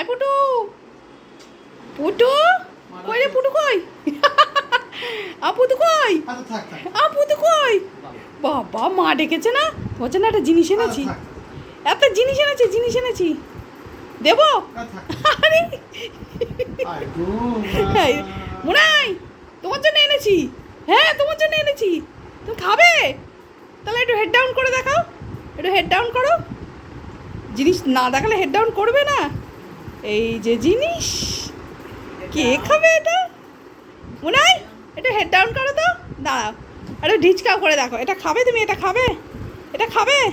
আয় পুটু। পুটু? কই রে পুটু কই? আ পুটু কই? আচ্ছা আ পুটু কই? বাবা মা ডেকেছে না? বলছে না একটা জিনিস এনেছি। থাক, একটা জিনিস এনেছি জিনিস এনেছি। দেবো? থাক। আরে। মুনাই তোমার জন্য এনেছি। হ্যাঁ তোমার জন্য এনেছি। তুমি খাবে? তাহলে একটু হেড ডাউন করে দেখাও। একটু হেড ডাউন করো। জিনিস না দেখালে হেড ডাউন করবে না? এই যে জিনিস। কে খাবে এটা? মুনাই এটা হেড ডাউন করো তো। দাঁড়াও। আরে ঢিচকাও করে দেখো। এটা খাবে তুমি? এটা খাবে? এটা খাবে?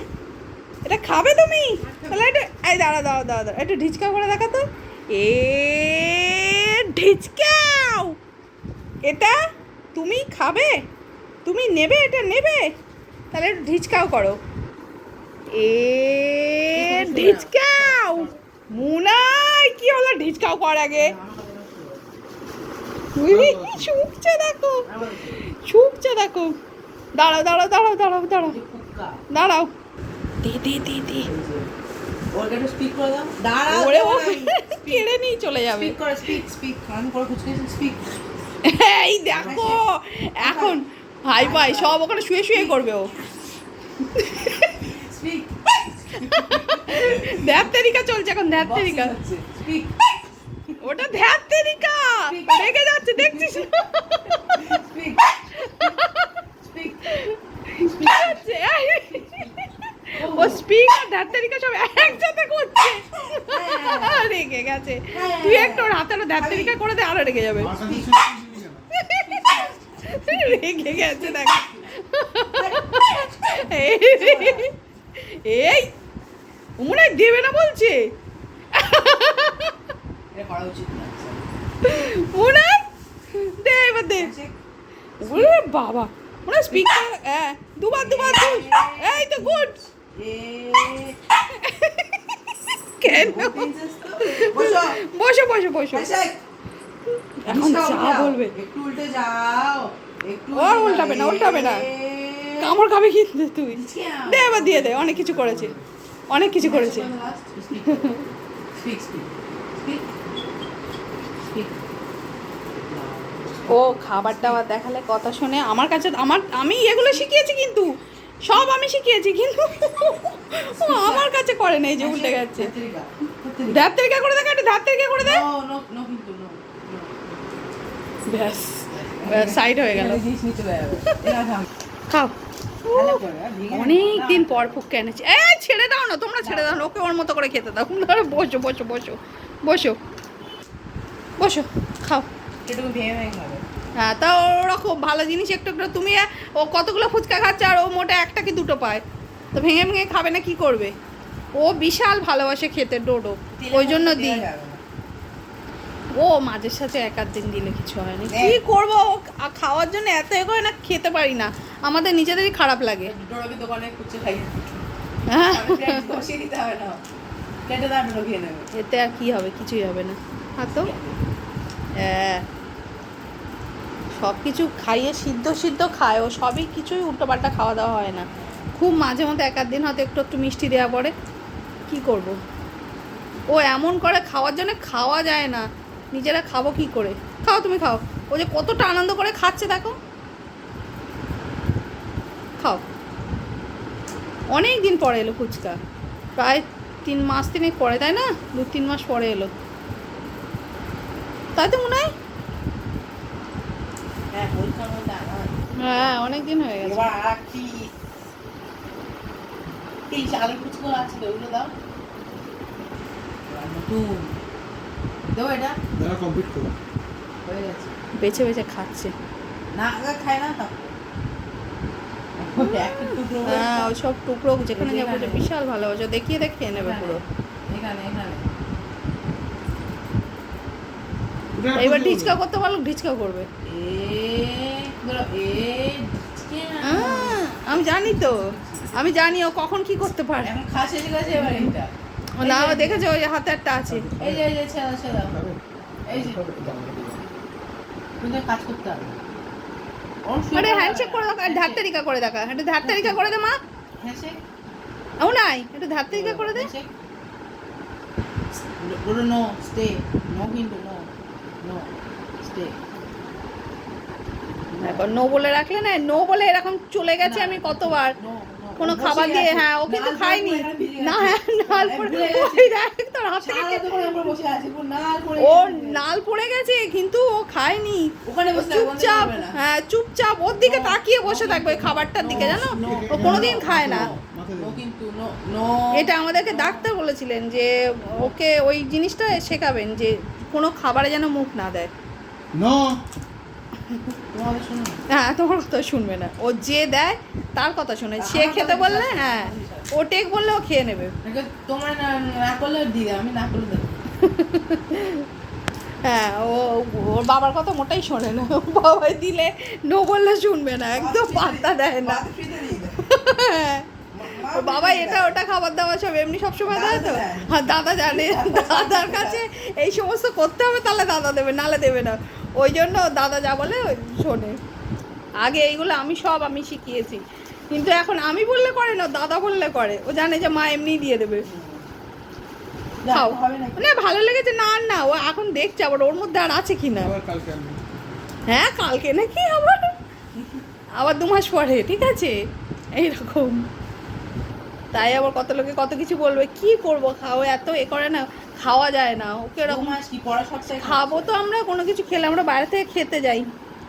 এটা খাবে তুমি? তাহলে একটু এই দাঁড়া দাঁড়া দাঁড়া দাঁড়া একটু ঢিচকাও করে দেখা তো। এ ঢিচকাও! এটা তুমি খাবে? তুমি নেবে? এটা নেবে? তাহলে একটু ঢিচকাও করো। এ ঢিচকাও! হলো ঢিচকাও কর আগে। শুকছে দেখো শুকছে দেখো। দাঁড়াও দাঁড়াও দাঁড়াও দাঁড়াও দাঁড়াও। দাঁড়াও। দে দে দে দে। কেড়ে নিয়ে চলে যাবে। এই দেখো এখন হাই ভাই সব ওখানে শুয়ে শুয়ে করবে ও। ধ্যাত তেরিকা চলছে এখন ধ্যাত তেরিকা। ওটা ধ্যাত তেরিকা। রেগে যাচ্ছে দেখছিস? ও স্পিক আর ধ্যাত তেরিকা সব একসাথে করছে। রেগে গেছে। তুই একটু ওর হাতে ধ্যাত তেরিকা করে দে আরও রেগে যাবে? রেগে গেছে দেখ। এই, হয় দেবে না বলছে। এটা করা উচিত না। দে এবার দে। ওরে বাবা। স্পিকার হ্যাঁ দুবার দুবার দুই এই তো গুড। কেন? বসো। বসো বসো বসো। এখন যা বলবে। একটু উল্টে যাও। ওর উল্টাবে না, উল্টাবে। না। কামড় খাবে কিন্তু তুই। দে এবার দিয়ে দে অনেক কিছু করেছে। অনেক কিছু করেছে স্পিক স্পিক স্পিক স্পিক ও খাবার টাবার দেখালে কথা শুনে আমার কাছে আমার আমি এগুলো শিখিয়েছি কিন্তু। সব আমি শিখিয়েছি কিন্তু। ও আমার কাছে করে নেই যে উল্টে গেছে। ধাপ তেরিকা করে দেখা ধাপ করে দে। ব্যাস সাইড হয়ে গেল। খাও। অনেক দিন পর ফুককে এনেছি। এ ছেড়ে দাও না তোমরা ছেড়ে দাও না ওকে ওর মতো করে খেতে দাও। বসো বসো বসো বসো। বসো খাও। হ্যাঁ তা ওরকম ভালো জিনিস একটু একটু তুমি ও কতগুলো ফুচকা খাচ্ছে আর ও মোটা একটা কি দুটো পায়? তো ভেঙে ভেঙে খাবে না কি করবে? ও বিশাল ভালোবাসে খেতে ডোডো ওই জন্য দিই। ও মাঝের সাথে এক আধ দিন দিলে কিছু হয়নি। কি করব খাওয়ার জন্য এত এ করে না খেতে পারি না। আমাদের নিজেদেরই খারাপ লাগে। হ্যাঁ। এতে আর কি হবে কিছুই হবে না। আর তো? হ্যাঁ সব কিছু খাইয়ে সিদ্ধ সিদ্ধ খায় ও সবই কিছুই উল্টোপাল্টা খাওয়া দাওয়া হয় না। খুব মাঝে মধ্যে এক দিন হয়তো একটু একটু মিষ্টি দেওয়া পড়ে। কি করব? ও এমন করে খাওয়ার জন্য খাওয়া যায় না। নিজেরা খাব কি করে? খাও তুমি খাও। ও যে কতটা আনন্দ করে খাচ্ছে দেখো। খাও। অনেক দিন পরে এলো ফুচকা। প্রায় তিন মাস তিনেক পরে, তাই না? দু তিন মাস পরে এলো। তাই তো মনে হয় হ্যাঁ হ্যাঁ। অনেক দিন হয়ে গেছে। এবার আর একটি এই চালের কুচকো আছে ওগুলো দাও। এবার এটা? দাঁড়া কমপ্লিট করো। হয়ে গেছে। বেছে বেছে খাচ্ছে। না আগে খায় না তারপর একটা টুকরো করে হ্যাঁ ওই সব টুকরো যেখানে যাব। বিশাল ভালোবাসে দেখিয়ে দেখিয়ে নেবে পুরো। এখানে এখানে। এবার ঢিচকা করতে পারল ঢিচকা করবে। এ আমি জানি তো। আমি জানি ও কখন কি করতে পারে। ও না ও দেখেছ ওই হাতে একটা আছে। এই যে এই যে ছেড়া ছেড়া। এই যে। কাজ করতে হবে। ওর আরে হ্যান্ডশেক করে দেখা করে দেখা। একটু করে দে মা। ও নাই একটু করে দে। নো স্টে নো কিন্তু নো নো স্টে এখন নো বলে রাখলে না নো বলে এরকম চলে গেছে আমি কতবার? কোনো খাবার দিয়ে হ্যাঁ ও কিন্তু খায়নি। না হ্যাঁ নাল পড়ে তোর হাত থেকে কে- বসে আছে পুরো নাল পড়ে ও গেছে। নাল পড়ে গেছে কিন্তু ও খায়নি। চুপচাপ হ্যাঁ চুপচাপ ওর দিকে তাকিয়ে বসে থাকবে ওই খাবারটার দিকে জানো? ও কোনোদিন খায় না। নো কিন্তু নো নো এটা আমাদেরকে ডাক্তার বলেছিলেন যে ওকে ওই জিনিসটা শেখাবেন যে কোনো খাবারে যেন মুখ না দেয়। হ্যাঁ তোমার কথা শুনবে না। ও যে দেয় তার কথা শুনে। সে খেতে বললে হ্যাঁ ও টেক বললে ও খেয়ে নেবে। তোমরা না করলে দিয়ে আমি না করলে হ্যাঁ ও ওর বাবার কথা মোটাই শোনে না। বাবাই দিলে নো বললে শুনবে না একদম পাত্তা দেয় না। হ্যাঁ। বাবা এটা ওটা খাবার দাবার সব এমনি সবসময় দেয় তো? দেয়। হ্যাঁ দাদা জানে। দাদার কাছে এই সমস্ত করতে হবে তাহলে দাদা দেবে নালে দেবে না। ওই জন্য দাদা যা বলে ওই শোনে। আগে এইগুলো আমি সব আমি শিখিয়েছি। কিন্তু এখন আমি বললে করে না দাদা বললে করে। ও জানে যে মা এমনি দিয়ে দেবে। খাও। না না ভালো লেগেছে। না আর না ও এখন দেখছে আবার ওর মধ্যে আর আছে কি না আবার কালকে আনব। হ্যাঁ কালকে নাকি আবার? আবার দু মাস পরে ঠিক আছে? এইরকম। তাই আবার কত লোকে কত কিছু বলবে কি করব? খাও এত এ করে না। খাওয়া যায় না ওকে এরকম খাব তো আমরা কোনো কিছু খেলে আমরা বাইরে থেকে খেতে যাই।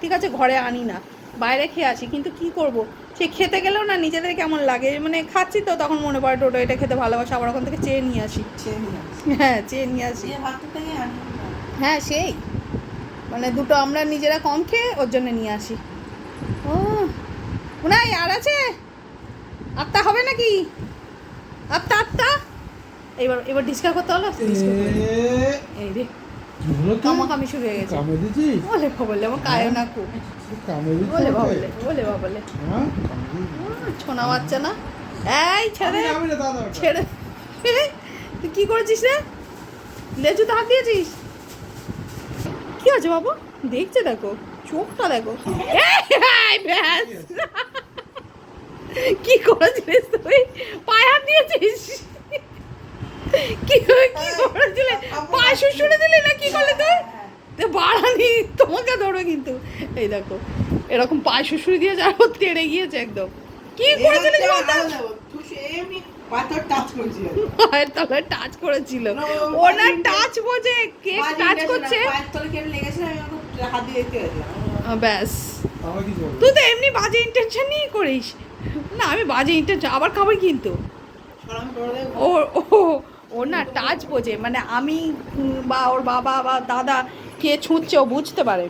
ঠিক আছে ঘরে আনি না বাইরে খেয়ে আসি কিন্তু কি করব? সে খেতে গেলেও না নিজেদের কেমন লাগে? মানে খাচ্ছি তো তখন মনে পড়ে টোটো এটা খেতে ভালোবাসে আবার ওখান থেকে চেয়ে নিয়ে আসি। হ্যাঁ চেয়ে নিয়ে আসি। হ্যাঁ সেই। মানে দুটো আমরা নিজেরা কম খেয়ে ওর জন্য নিয়ে আসি। ও নাই আর আছে? আত্মা হবে নাকি? আত্মা আত্মা? এবার এবার ডিসকাস করতে হলো? এই রে শুরু হয়ে গেছে। কামে বলে বলে আমার কায়ও না খুব। কামে বলে বলে হ্যাঁ? ছোনা বাচ্চা না? এই ছেড়ে। ছেড়ে। তুই কি করেছিস রে? লেজু তো হাত দিয়েছিস কি আছে বাবু? দেখছে দেখো চোখটা দেখো। কি করেছিলিস তুই? পায়ে হাত দিয়েছিস? কি কি করেছিলি পায়ে শুশুরে দিলি না কি করলি তুই তে বাড়ানি তোমাকে ধরো কিন্তু। এই দেখো এরকম পায়ে শুশুরি দিয়ে তেড়ে গিয়েছে একদম। কি করেছিল পায়ের তলায় টাচ করেছিল। ওনার টাচ বোঝে কে টাচ করছে? ব্যাস। তুই তো এমনি বাজে ইন্টেনশন করিস। না আমি বাজে ইন্টেনশন আবার খাবার কিন্তু। ও ও ওর না টাচ বোঝে মানে আমি বা ওর বাবা বা দাদা কে ছুঁচ্ছে ও বুঝতে পারে।